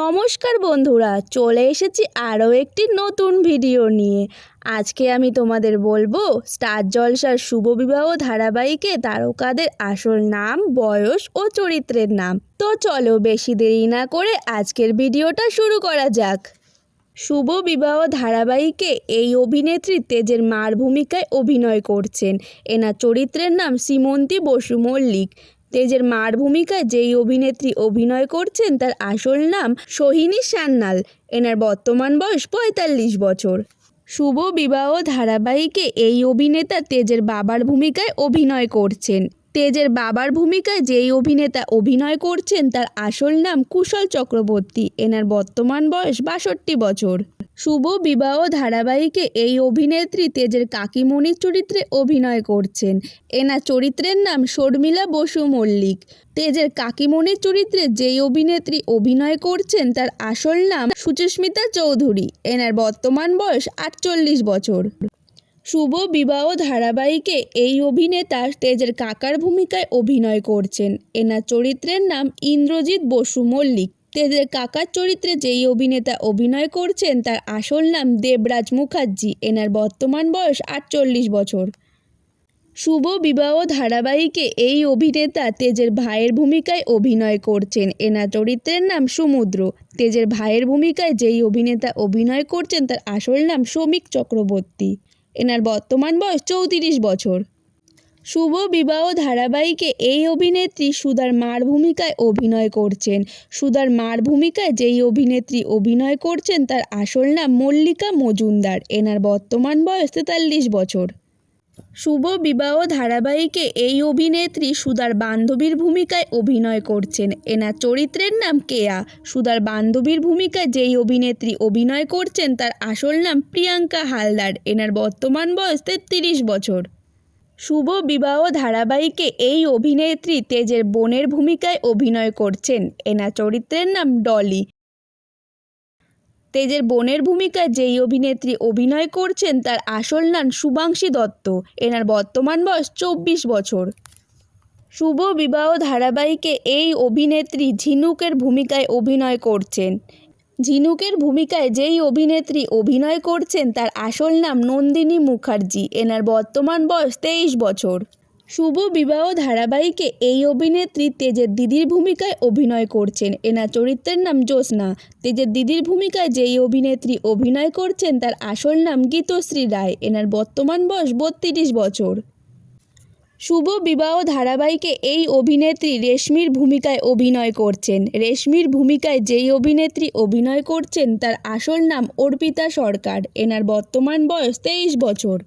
নমস্কার বন্ধুরা, চলে এসেছি আরও একটি নতুন ভিডিও নিয়ে। আজকে আমি তোমাদের বলব, স্টার জলসার শুভ বিবাহ ধারাবাহিকে তারকাদের আসল নাম, বয়স ও চরিত্রের নাম। তো চলো বেশি দেরি না করে আজকের ভিডিওটা শুরু করা যাক। শুভ বিবাহ ধারাবাহিকে এই অভিনেত্রী তেজের মার ভূমিকায় অভিনয় করছেন। এনার চরিত্রের নাম সীমন্তী বসু মল্লিক। তেজের মার ভূমিকায় যেই অভিনেত্রী অভিনয় করছেন, তার আসল নাম সোহিনী সান্যাল। এনার বর্তমান বয়স পঁয়তাল্লিশ বছর। শুভ বিবাহ ধারাবাহিকে এই অভিনেতা তেজের বাবার ভূমিকায় অভিনয় করছেন। তেজের বাবার ভূমিকায় যেই অভিনেতা অভিনয় করছেন, তার আসল নাম কুশল চক্রবর্তী। এনার বর্তমান বয়স বাষট্টি বছর। শুভ বিবাহ ধারাবাহিকে এই অভিনেত্রী তেজের কাকিমণির চরিত্রে অভিনয় করছেন। এনা চরিত্রের নাম শর্মিলা বসু মল্লিক। তেজের কাকিমণির চরিত্রে যেই অভিনেত্রী অভিনয় করছেন, তার আসল নাম সুচিস্মিতা চৌধুরী। এনার বর্তমান বয়স আটচল্লিশ বছর। শুভ বিবাহ ধারাবাহিকে এই অভিনেতা তেজের কাকার ভূমিকায় অভিনয় করছেন। এনার চরিত্রের নাম ইন্দ্রজিৎ বসু মল্লিক। তেজের কাকার চরিত্রে যেই অভিনেতা অভিনয় করছেন, তার আসল নাম দেবরাজ মুখার্জি। এনার বর্তমান বয়স আটচল্লিশ বছর। শুভ বিবাহ ধারাবাহিকে এই অভিনেতা তেজের ভাইয়ের ভূমিকায় অভিনয় করছেন। এনার চরিত্রের নাম সমুদ্র। তেজের ভাইয়ের ভূমিকায় যেই অভিনেতা অভিনয় করছেন, তার আসল নাম শ্রমিক চক্রবর্তী। এনার বর্তমান বয়স চৌত্রিশ বছর। শুভ বিবাহ ধারাবাহিকে এই অভিনেত্রী সুধার মার ভূমিকায় অভিনয় করছেন। সুধার মার ভূমিকায় যেই অভিনেত্রী অভিনয় করছেন, তার আসল নাম মল্লিকা মজুমদার। এনার বর্তমান বয়স তেতাল্লিশ বছর। শুভ বিবাহ ধারাবাহিকে এই অভিনেত্রী সুধার বান্ধবীর ভূমিকায় অভিনয় করছেন। এনার চরিত্রের নাম কেয়া। সুধার বান্ধবীর ভূমিকায় যেই অভিনেত্রী অভিনয় করছেন, তার আসল নাম প্রিয়াঙ্কা হালদার। এনার বর্তমান বয়স তেত্রিশ বছর। শুভ বিবাহ ধারাবাহিকে এই অভিনেত্রী তেজের বোনের ভূমিকায় অভিনয় করছেন। এনা চরিত্রের নাম ডলি। তেজের বোনের ভূমিকায় যেই অভিনেত্রী অভিনয় করছেন, তার আসল নাম শুভাংশী দত্ত। এনার বর্তমান বয়স চব্বিশ বছর। শুভ বিবাহ ধারাবাহিকে এই অভিনেত্রী ঝিনুকের ভূমিকায় অভিনয় করছেন। ঝিনুকের ভূমিকায় যেই অভিনেত্রী অভিনয় করছেন, তার আসল নাম নন্দিনী মুখার্জি। এনার বর্তমান বয়স তেইশ বছর। শুভ বিবাহ ধারাবাহিকে এই অভিনেত্রী তেজের দিদির ভূমিকায় অভিনয় করছেন। এনার চরিত্রের নাম জ্যোৎস্না। তেজের দিদির ভূমিকায় যেই অভিনেত্রী অভিনয় করছেন, তার আসল নাম গীতশ্রী রায়। এনার বর্তমান বয়স বত্রিশ বছর। শুভ বিবাহ ধারাবাহিকে এই অভিনেত্রী রেশমির ভূমিকায় অভিনয় করছেন। রেশমির ভূমিকায় যেই অভিনেত্রী অভিনয় করছেন, তার আসল নাম অর্পিতা সরকার। এনার বর্তমান বয়স তেইশ বছর।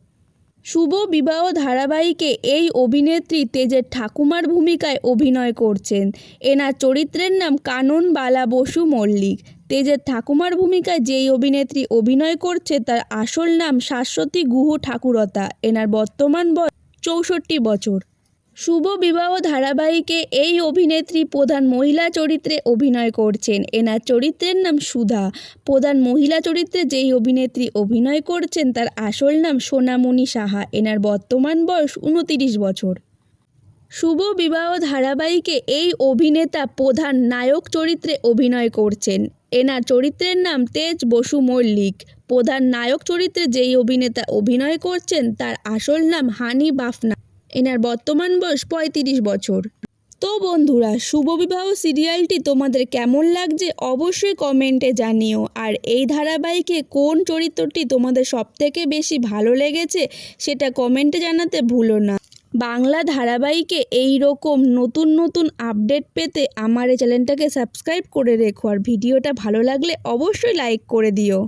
শুভ বিবাহ ধারাবাহিকে এই অভিনেত্রী তেজের ঠাকুমার ভূমিকায় অভিনয় করছেন। এনার চরিত্রের নাম কানন বালা বসু মল্লিক। তেজের ঠাকুমার ভূমিকায় যেই অভিনেত্রী অভিনয় করছে, তার আসল নাম শাশ্বতী গুহ ঠাকুরতা। এনার বর্তমান বয়স চৌষট্টি বছর। শুভ বিবাহ ধারাবাহিকে এই অভিনেত্রী প্রধান মহিলা চরিত্রে অভিনয় করছেন। এনার চরিত্রের নাম সুধা। প্রধান মহিলা চরিত্রে যেই অভিনেত্রী অভিনয় করছেন, তার আসল নাম সোনামণি সাহা। এনার বর্তমান বয়স উনতিরিশ বছর। শুভ বিবাহ ধারাবাহিকে এই অভিনেতা প্রধান নায়ক চরিত্রে অভিনয় করছেন। এনার চরিত্রের নাম তেজ বসু মল্লিক। প্রধান নায়ক চরিত্রে যেই অভিনেতা অভিনয় করছেন, তার আসল নাম হানি বাফনা। এনার বর্তমান বয়স পঁয়ত্রিশ বছর। তো বন্ধুরা শুভবিবাহ সিরিয়ালটি তোমাদের কেমন লাগছে অবশ্যই কমেন্টে জানিও। আর এই ধারাবাহিকে কোন চরিত্রটি তোমাদের সবথেকে বেশি ভালো লেগেছে, সেটা কমেন্টে জানাতে ভুলো না। বাংলা ধারাবাহিকে এই রকম নতুন নতুন আপডেট পেতে আমার এই চ্যানেলটাকে সাবস্ক্রাইব করে রেখো। আর ভিডিওটা ভালো লাগলে অবশ্যই লাইক করে দিও।